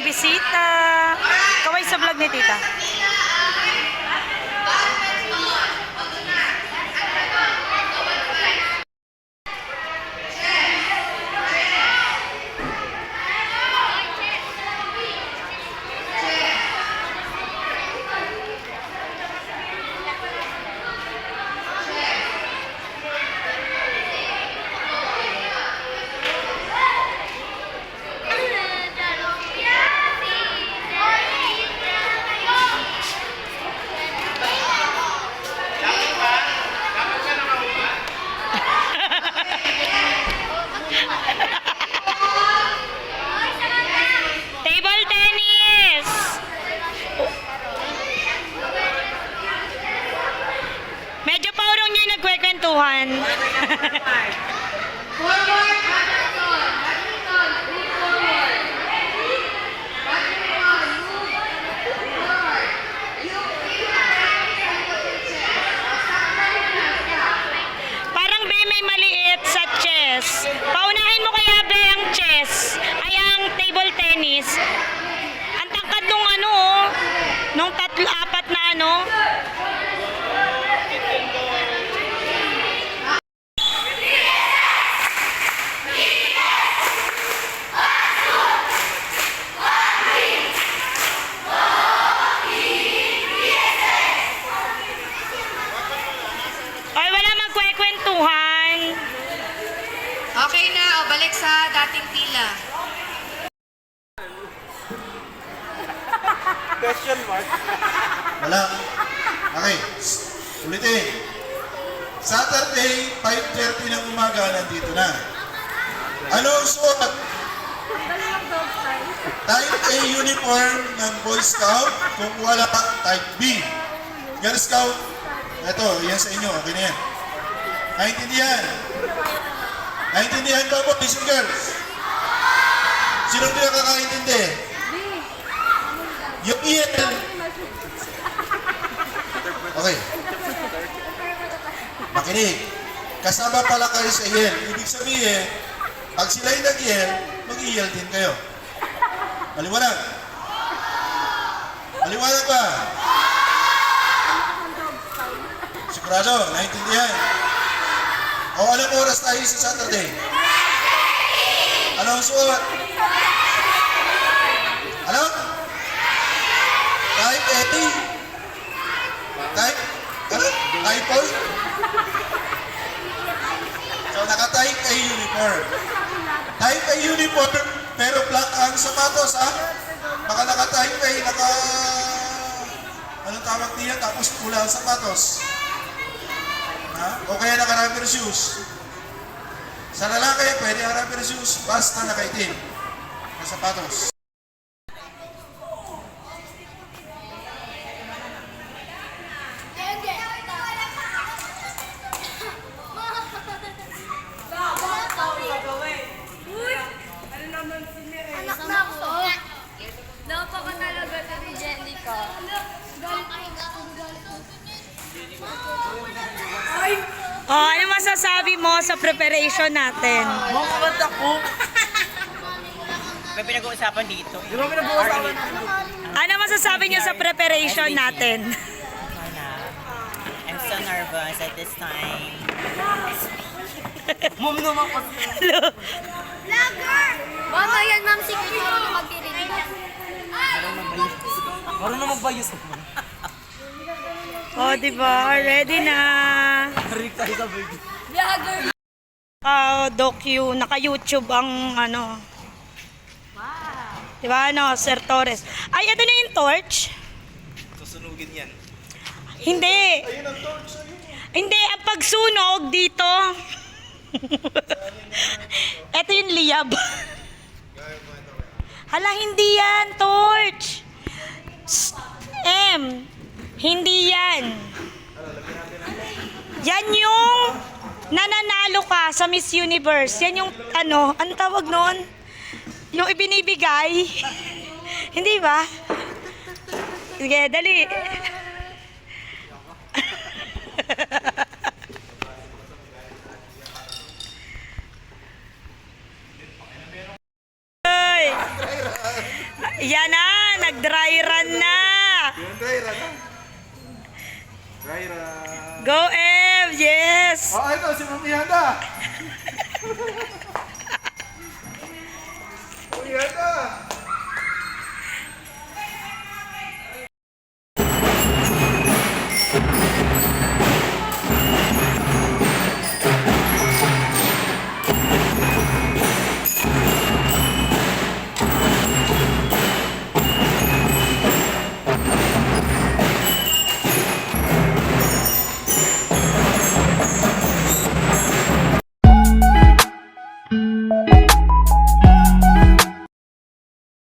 bisita. Kaway sa vlog ni tita. Table tennis! Medyo paurong niya yung nagkwekwentuhan. Parang be may maliit sa chess. Paunahin mo kaya be ang chess. Ay ang table tennis. Ang tangkad nung ano oh. Nung tatlo, apat na ano. Ay, wala magkwekwentuhan. Okay balik sa dating pila. Question mark. Wala. Okay. Ulitin. Saturday, 5.30 ng umaga, nandito na. Ano ang suot? Type A uniform ng Boy Scout. Kung wala, type B. Girl Scout. Ito, yan sa inyo. Okay na yan. Naintindihan? Naintindihan ba po, boys and girls? Sino hindi nakakaintindi? Yung iyan. Okay. Makinig. Kasama pala kayo sa yel. Ibig sabihin, pag sila'y nag-yel, mag-iyel din kayo. Maliwanag. Maliwanag ba? Sigurado, naintindihan. O anong oras tayo sa Saturday? Ano ang suot? Ano? Type A? Type? Ano? Typhoid? So, naka-type uniform. Type A uniform, pero black ang sapatos, ha? Baka naka-type naka... Anong tawag niya? Tapos pula ang sapatos. Ha? O kaya naka-rubber shoes. Sa lalaki, pwede rubber shoes, basta nakaitim. Ang sapatos. Anak na ako. Napaka talaga to ni Jellica. O, ano masasabi mo sa preparation natin? Makakat ako. May pinag-uusapan dito. Di ba pinag-uusapan? Ano masasabi niyo sa preparation natin? I'm so nervous at this time. Mami naman ko. Mama yan, ma'am. Sige, marunong magtirinig. Marunong magbayos naman. O, di ba? Ready na. Vlogger. Ah, docu, naka-YouTube ang ano. Di ba, ano, Sir Torres. Ay, ito na yung torch. Susunugin yan. Hindi. Hindi, ang pagsunog dito. ito yung liyab. Hala, hindi yan, torch. Psst, M, hindi yan. Yan yung nananalo ka sa Miss Universe. Yan yung, ano, ano tawag noon? Yung ibinibigay. hindi ba? Sige, dali. Yan na, nag-dry run na. Dry run na. Run. Go, Ev! Yes! Oh, ito, si Mami Handa. Mami Handa.